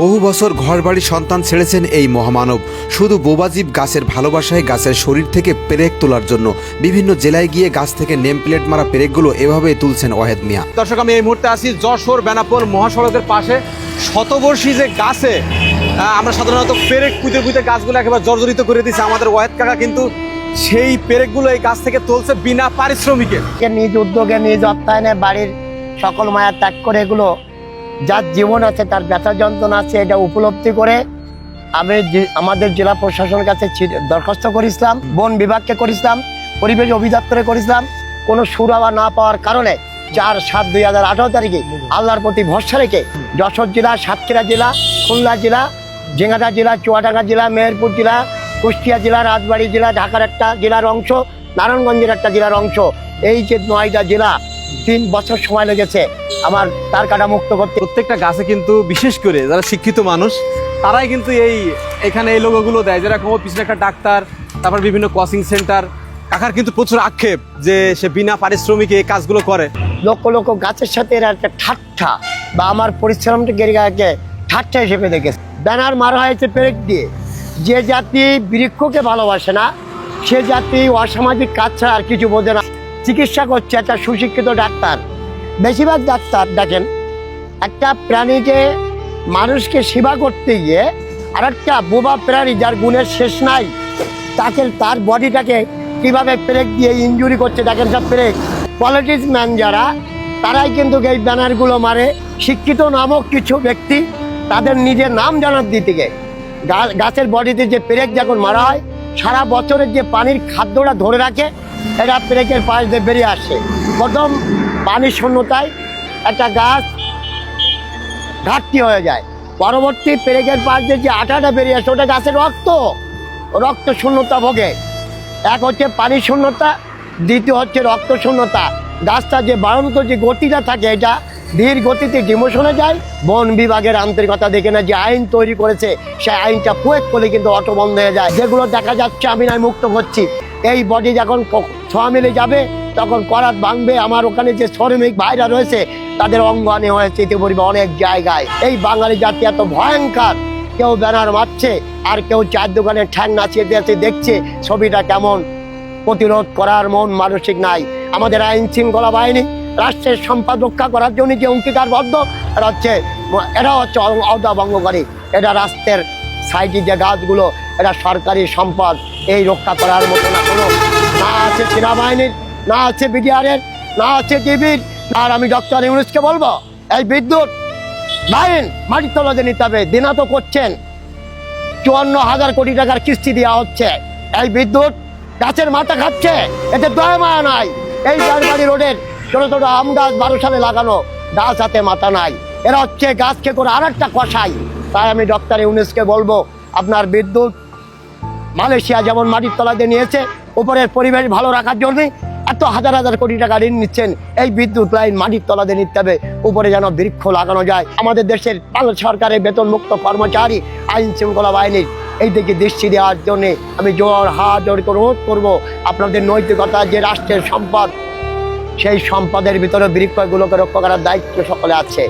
বহু বছর ঘরবাড়ি সন্তান ছেড়েছেন এই মহামানব। শুধু বোবাজীব গাছের ভালোবাসায় গাছের শরীর থেকে পেরেক তোলার জন্য। বিভিন্ন জেলায় গিয়ে গাছ থেকে নেম প্লেট মারা পেরেকগুলো এভাবে তুলছেন ওয়াহেদ মিয়া। দর্শক আমি এই মুহূর্তে আছি যশোর বেনাপোল মহাসড়কের পাশে। শতবর্ষী যে গাছে আমরা সাধারণত পেরেক পুঁতে পুঁতে গাছগুলো একেবারে জর্জরিত করে দিচ্ছে আমাদের ওয়াহেদ কাকা কিন্তু সেই পেরেকগুলো এই গাছ থেকে তুলছে বিনা পারিশ্রমিকে। কে নিজ উদ্যোগে নিজ অর্থায়নে বাড়ির সকল মায়া ত্যাগ করে এগুলো যার জীবন আছে, তার ব্যথা যন্ত্রণা আছে, এটা উপলব্ধি করে আমি আমাদের জেলা প্রশাসনের কাছে দরখাস্ত করেছিলাম, বন বিভাগকে করেছিলাম, পরিবেশ অধিদপ্তরে করেছিলাম। কোনো সুরাবা না পাওয়ার কারণে চার সাত দুই হাজার আঠারো তারিখে আল্লাহর প্রতি ভরসা রেখে যশোর জেলা, সাতক্ষীরা জেলা, খুলনা জেলা, জেঙ্গাটা জেলা, চুয়াডাঙ্গা জেলা, মেহেরপুর জেলা, কুষ্টিয়া জেলা, রাজবাড়ী জেলা, ঢাকার একটা জেলার অংশ, নারায়ণগঞ্জের একটা জেলার অংশ। এই যে নয়টা জেলা তিন বছর সময় লেগেছে আমার তার কাটা মুক্ত করতে। প্রত্যেকটা গাছে কিন্তু বিশেষ করে যারা শিক্ষিত মানুষ তারাই কিন্তু এই এখানে এই লোগোগুলো দেয়। যেরকম পিছনে একটা ডাক্তার তারপর বিভিন্ন কোচিং সেন্টার। কাকার কিন্তু প্রচুর আক্ষেপ যে সে বিনা পারিশ্রমিকে এই কাজগুলো করে। লক্ষ লক্ষ গাছের সাথে এরা একটা ঠাট্টা বা আমার পরিশ্রমটা গেরিগাকে ঠাট্টা হিসেবে দেখেছে। ব্যানার মারা হয়েছে পেরেক দিয়ে। যে জাতি বৃক্ষকে ভালোবাসে না সে জাতি অসামাজিক কাজ ছাড়া আর কিছু বোঝে না। চিকিৎসা করছে একটা সুশিক্ষিত ডাক্তার। বেশিরভাগ ডাক্তার দেখেন, একটা প্রাণীকে মানুষকে সেবা করতে গিয়ে আর একটা বোবা প্রাণী যার গুণের শেষ নাই, তাকে তার বডিটাকে কীভাবে ব্রেক দিয়ে ইনজুরি করছে দেখেন সব ব্রেক পলিটিক্স ম্যান যারা, তারাই কিন্তু এই ব্যানারগুলো মারে। শিক্ষিত নামক কিছু ব্যক্তি তাদের নিজের নাম জানার গা- গাছের বডিতে যে পেরেক যখন মারা হয় সারা বছরের যে পানির খাদ্যটা ধরে রাখে, এটা পেরেকের পাশ দিয়ে বেরিয়ে আসে। প্রথম পানির শূন্যতায় একটা গাছ ঘাটতি হয়ে যায়। পরবর্তী পেরেকের পাশ দিয়ে যে আটাটা বেরিয়ে আসে, ওটা গাছের রক্ত। রক্ত শূন্যতা ভোগে। এক হচ্ছে পানি শূন্যতা, দ্বিতীয় হচ্ছে রক্ত শূন্যতা। গাছটা যে বাড়ন্ত যে গতিটা থাকে, এটা ধীর গতিতে ডিমোশনে যায়। বন বিভাগের আন্তরিকতা দেখে না যে আইন তৈরি করেছে, সেই আইনটা প্রয়োগ করলে কিন্তু অটো বন্ধ হয়ে যায়। যেগুলো দেখা যাচ্ছে আমি নাই মুক্ত করছি এই বডি যখন ছোঁয়া মিলে যাবে, তখন করাত ভাঙবে। আমার ওখানে যে শ্রমিক ভাইরা রয়েছে, তাদের অঙ্গহানি হয়েছে ইতিপূর্বে অনেক জায়গায়। এই বাঙালি জাতি এত ভয়ঙ্কর। কেউ ব্যানার মারছে, আর কেউ চার দোকানে ঠ্যাং নাচিয়ে দিয়েছে, দেখছে ছবিটা কেমন। প্রতিরোধ করার মন মানসিক নাই। আমাদের আইন শৃঙ্খলা বাহিনী রাষ্ট্রের সম্পদ রক্ষা করার জন্য যে অঙ্গীকারবদ্ধ এরা হচ্ছে এরা হচ্ছে অদা ভঙ্গকারী এটা রাষ্ট্রের সাইডে যে গাছগুলো এটা সরকারি সম্পদ, এই রক্ষা করার মতো না কোনো। না আছে সেনাবাহিনীর, না আছে বিডিআরের, না আছে ডিবির আর আমি ডক্টর ইউনুসকে বলব, এই বিদ্যুৎ লাইন মাটির তলাতে নিতে হবে, দিনা তো করছেন। চুয়ান্ন হাজার কোটি টাকার কিস্তি দেওয়া হচ্ছে। এই বিদ্যুৎ গাছের মাথা খাচ্ছে। এতে দয়া মায়া নাই। এই বাড়ি রোডের ছোট ছোট আম গাছ বারো সালে লাগানো, গাছ হাতে মাথা নাই। এরা হচ্ছে গাছকে করে আর একটা কষাই তাই আমি ডক্টর ইউনুসকে বলব, আপনার বিদ্যুৎ মালয়েশিয়া যেমন মাটির তলাতে নিয়েছে, উপরের পরিবেশ ভালো রাখার জন্য এত হাজার হাজার কোটি টাকা ঋণ নিচ্ছেন, এই বিদ্যুৎ লাইন মাটির তলাতে নিতে হবে, উপরে যেন বৃক্ষ লাগানো যায়। আমাদের দেশের বাংলা সরকারের বেতন মুক্ত কর্মচারী, আইন শৃঙ্খলা বাহিনীর এই দিকে দৃষ্টি দেওয়ার জন্যে আমি জোর হাত জোর অনুরোধ করব, আপনাদের নৈতিকতা, যে রাষ্ট্রের সম্পদ সেই সম্পদের ভিতরে বৃক্ষগুলোকে রক্ষা করার দায়িত্ব সকলে আছে।